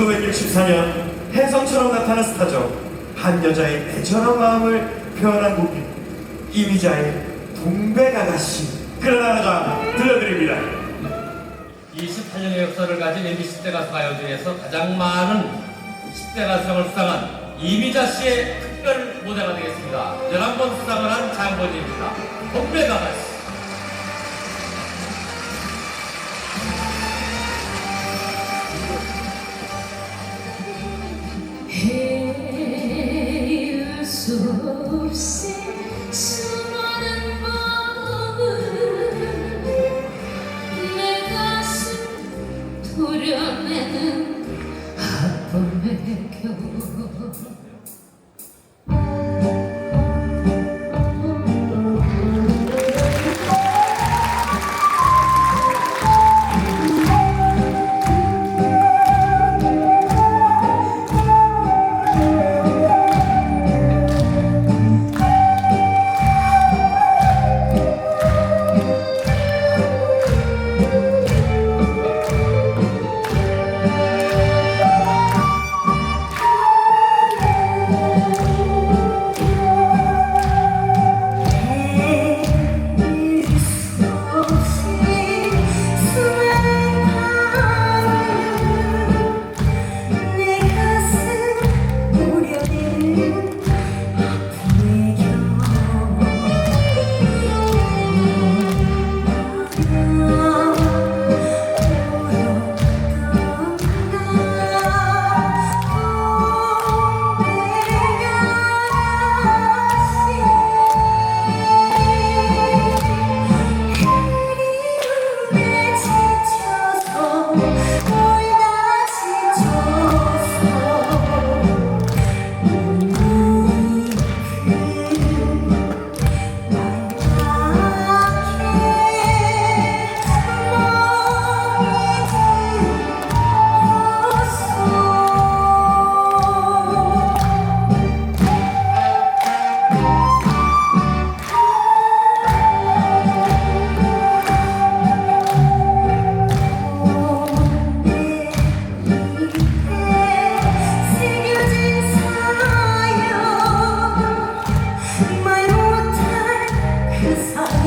1964년 혜성처럼 나타난 스타죠. 한 여자의 애절한 마음을 표현한 곡이 이미자의 동백 아가씨. 그런 하나가 들려드립니다. 28년의 역사를 가진 MBC 10대 가수 가요 중에서 가장 많은 10대 가수상을 수상한 이미자 씨의 특별 무대가 되겠습니다. 11번 수상을 한 장본입니다. 동백 아가씨. Ha, ha, ha, ha, ha.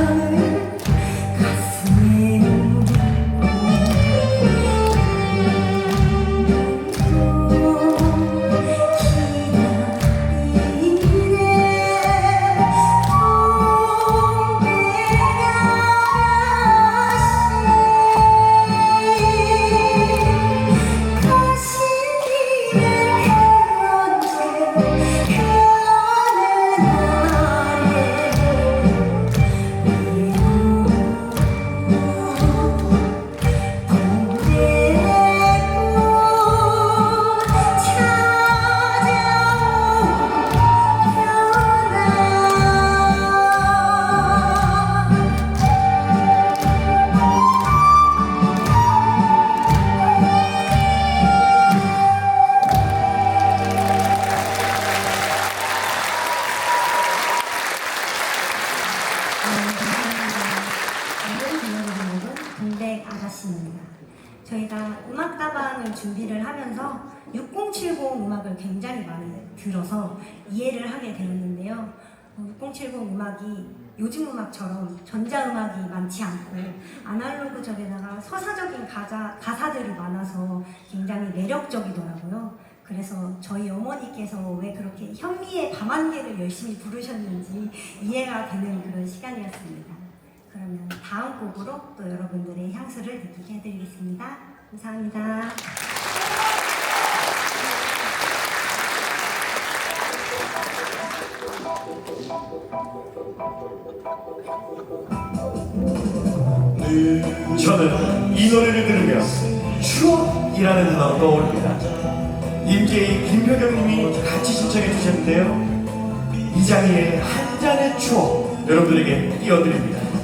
사연을 저희가 음악다방을 준비를 하면서 6070 음악을 굉장히 많이 들어서 이해를 하게 되었는데요. 어, 6070 음악이 요즘 음악처럼 전자음악이 많지 않고 아날로그적에다가 서사적인 가사, 가사들이 많아서 굉장히 매력적이더라고요. 그래서 저희 어머니께서 왜 그렇게 현미의 밤안개를 열심히 부르셨는지 이해가 되는 그런 시간이었습니다. 그러면 다음 곡으로 또 여러분들의 향수를 느끼게 해드리겠습니다. 감사합니다. 저는 이 노래를 들으며 추억이라는 단어가 떠오릅니다. 임재희, 김효경님이 같이 신청해 주셨는데요. 이장희의 한 잔의 추억 여러분들에게 띄워드립니다.